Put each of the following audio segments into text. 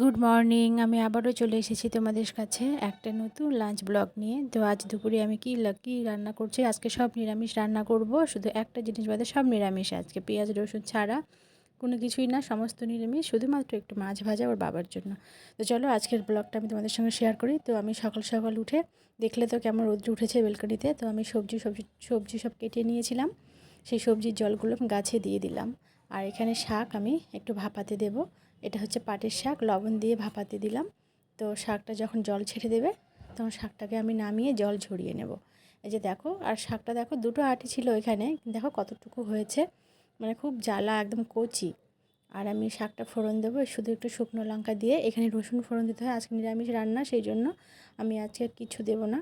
Good morning আমি আবারও চলে এসেছি তোমাদের কাছে একটা নতুন লাঞ্চ ব্লগ নিয়ে। তো আজ দুপুরে আমি কি কী রান্না করছি? আজকে সব নিরামিষ রান্না করব। শুধু একটা জিনিস বাদে সব নিরামিষ। আজকে পেঁয়াজ, রসুন ছাড়া কোনো কিছুই না, সমস্ত নিরামিষ, শুধুমাত্র একটু মাছ ভাজা ওর বাবার জন্য। তো চলো আজকের ব্লগটা আমি তোমাদের সঙ্গে শেয়ার করি। তো আমি সকাল সকাল উঠে দেখলে তো কেমন রোদ্র উঠেছে বেলকনিতে। তো আমি সবজি সবজি সবজি সব কেটে নিয়েছিলাম। সেই সবজির জলগুলো গাছে দিয়ে দিলাম। আর এখানে শাক আমি একটু ভাপাতে দেবো। এটা হচ্ছে পাটের শাক, লবণ দিয়ে ভাপাতে দিলাম। তো শাকটা যখন জল ছেড়ে দেবে, তখন শাকটাকে আমি নামিয়ে জল ঝরিয়ে নেব। এই যে দেখো, আর শাকটা দেখো, দুটো আটি ছিল এখানে, দেখো কতটুকু হয়েছে। মানে খুব জ্বালা, একদম কচি। আর আমি শাকটা ফোড়ন দেবো, শুধু একটু শুকনো লঙ্কা দিয়ে। এখানে রসুন ফোড়ন দিতে হয়, আজকে নিরামিষ রান্না, সেই জন্য আমি আজকে আর কিছু দেব না।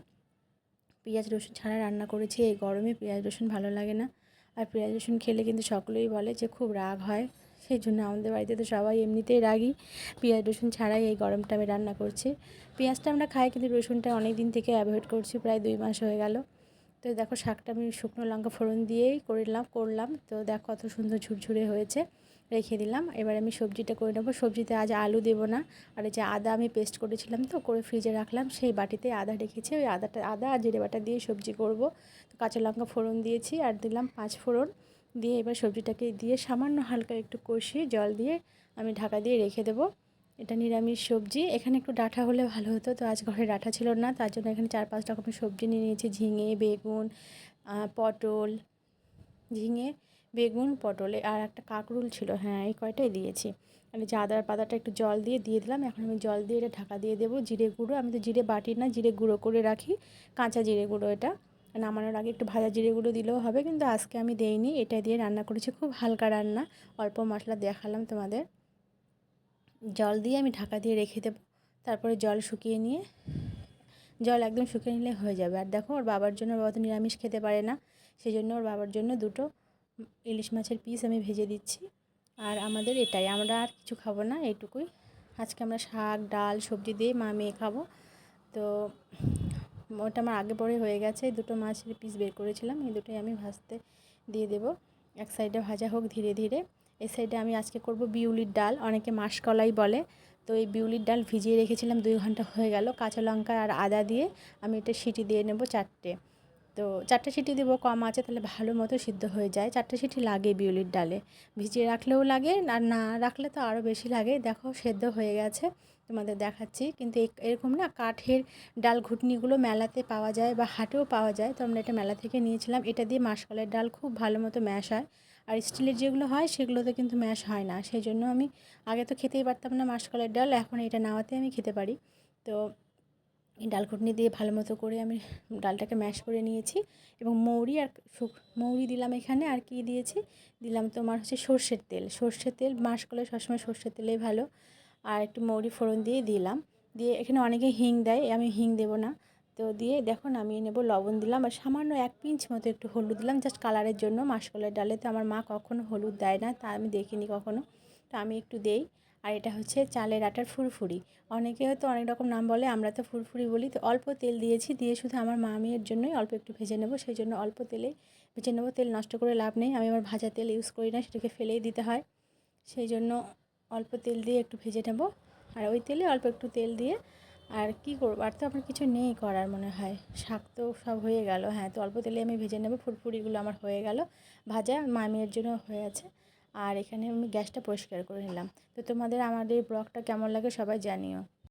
পেঁয়াজ রসুন ছাড়া রান্না করেছি, এই গরমে পেঁয়াজ রসুন ভালো লাগে না। আর পেঁয়াজ রসুন খেলে কিন্তু সকলেই বলে যে খুব রাগ হয়। সেই জন্য আমাদের বাড়িতে তো সবাই এমনিতেই রাগি। পেঁয়াজ, রসুন ছাড়াই এই গরমটা আমি রান্না করছি। পেঁয়াজটা আমরা খাই কিন্তু রসুনটা অনেক দিন থেকে অ্যাভয়েড করছি, প্রায় দুই মাস হয়ে গেল। তো দেখো শাকটা আমি শুকনো লঙ্কা ফোড়ন দিয়েই করলাম করলাম। তো দেখো কত সুন্দর ঝুরঝুরে হয়েছে, রেখে দিলাম। এবার আমি সবজিটা করে নেব। সবজিতে আজ আলু দেবো না। আর এই যে আদা আমি পেস্ট করেছিলাম তো, করে ফ্রিজে রাখলাম। সেই বাটিতে আদা রেখেছি। ওই আদাটা, আদা আর জিরে বাটা দিয়ে সবজি করব। তো কাঁচা লঙ্কা ফোড়ন দিয়েছি আর দিলাম পাঁচ ফোড়ন। দিয়ে এবার সবজিটাকে দিয়ে সামান্য হালকা একটু কষিয়ে জল দিয়ে আমি ঢাকা দিয়ে রেখে দেবো। এটা নিরামিষ সবজি। এখানে একটু ডাঁটা হলে ভালো হতো। তো আজ ঘরে ডাঁটা ছিল না। তার জন্য এখানে চার পাঁচ রকমের সবজি নিয়ে নিয়েছি। ঝিঙে, বেগুন পটল, ঝিঙে, বেগুন, পটলে। আর একটা কাকরুল ছিল। হ্যাঁ এই কয়টাই দিয়েছি। মানে যে আদার পাতাটা একটু জল দিয়ে দিয়ে দিলাম, এখন আমি জল দিয়ে এটা ঢাকা দিয়ে দেবো। জিরে গুঁড়ো। আমি তো জিরে বাটি না, জিরে গুঁড়ো করে রাখি। কাঁচা জিরে গুঁড়ো এটা। নামানোর আগে একটু ভাজা জিরে গুঁড়ো দিলেও হবে, কিন্তু আজকে আমি দেইনি। এটা দিয়ে রান্না করেছি খুব হালকা রান্না। অল্প মশলা দেখালাম তোমাদের। জল দিয়ে আমি ঢাকা দিয়ে রেখে দেবো। তারপরে জল শুকিয়ে নিয়ে, জল একদম শুকিয়ে নিলে হয়ে যাবে। আর দেখো, ওর বাবার জন্য বাবা তো নিরামিষ খেতে পারে না। সেই জন্য ওর বাবার জন্য দুটো ইলিশ মাছের পিস আমি ভেজে দিচ্ছি। আর আমাদের এটাই, আমরা আর কিছু খাব না, এইটুকুই। আজকে আমরা শাক, ডাল, সবজি দিয়ে মা মেয়ে খাব। তো ওটা আমার আগে পরে হয়ে গেছে। দুটো মাছের পিস বের করেছিলাম। এই দুটোই আমি ভাজতে দিয়ে দেব। এক সাইডে ভাজা হোক ধীরে ধীরে। এই সাইডে আমি আজকে করব বিউলির ডাল। অনেকে মাসকলাই বলে। তো এই বিউলির ডাল ভিজিয়ে রেখেছিলাম দুই ঘণ্টা হয়ে গেল। কাঁচা লঙ্কা আর আদা দিয়ে আমি এটা সিটি দিয়ে নেব চারটে। তো চারটে সিটি দেবো, কম আছে, তাহলে ভালো মতো সিদ্ধ হয়ে যায়। চারটে সিটি লাগে বিউলির ডালে। ভিজিয়ে রাখলেও লাগে, আর না রাখলে তো আরও বেশি লাগে। দেখো, সেদ্ধ হয়ে গেছে। তোমাদের দেখাচ্ছি। কিন্তু এরকম না কাঠের ডাল ঘুটনিগুলো মেলাতে পাওয়া যায় বা হাটেও পাওয়া যায়। তো আমরা এটা মেলা থেকে নিয়েছিলাম। এটা দিয়ে মাসকলের ডাল খুব ভালো মতো ম্যাশ হয়। আর স্টিলের যেগুলো হয় সেগুলোতে কিন্তু ম্যাশ হয় না। সেই জন্য আমি আগে তো খেতেই পারতাম না মাসকলের ডাল। এখন এটা নেওয়াতে আমি খেতে পারি। তো এই ডাল ঘুটনি দিয়ে ভালো মতো করে আমি ডালটাকে ম্যাশ করে নিয়েছি। এবং মৌরি আর মৌরি দিলাম এখানে। আর কি দিয়েছি? দিলাম তোমার হচ্ছে সর্ষের তেল। সর্ষের তেল মাসকলে সবসময় সর্ষের তেলেই ভালো। আর একটু মৌরি ফোড়ন দিয়ে দিলাম। দিয়ে এখানে অনেকে হিং দেয়, আমি হিং দেবো না। তো দিয়ে দেখো নামিয়ে নেব, লবণ দিলাম আর সামান্য এক পিঞ্চ মতো একটু হলুদ দিলাম জাস্ট কালারের জন্য। মাসকলের ডালে তো আমার মা কখনো হলুদ দেয় না, তা আমি দেখিনি কখনো। তো আমি একটু দেই। আর এটা হচ্ছে চালের আটার ফুরফুরি। অনেকে হয়তো অনেক রকম নাম বলে, আমরা তো ফুরফুরি বলি। তো অল্প তেল দিয়েছি, দিয়ে শুধু আমার মামিয়ের জন্যই অল্প একটু ভেজে নেব। সেই জন্য অল্প তেলে ভেজে নেব, তেল নষ্ট করে লাভ নেই। আমি আমার ভাজা তেল ইউজ করি না, সেটাকে ফেলেই দিতে হয়। সেই জন্য অল্প তেল দিয়ে একটু ভেজে নেব। আর ওই তেলে অল্প একটু তেল দিয়ে আর কি করব? আর তো আমার কিছু নেই করার মনে হয়। শাক তো সব হয়ে গেল হ্যাঁ তো অল্প তেলে আমি ভেজে নেব। ফুরফুরিগুলো আমার হয়ে গেল। ভাজা মামিয়ের জন্য হয়ে আছে। আর এখানে আমি গ্যাসটা পরিষ্কার করে নিলাম। তো তোমাদের আমাদের ব্লগটা কেমন লাগে সবাই জানিও।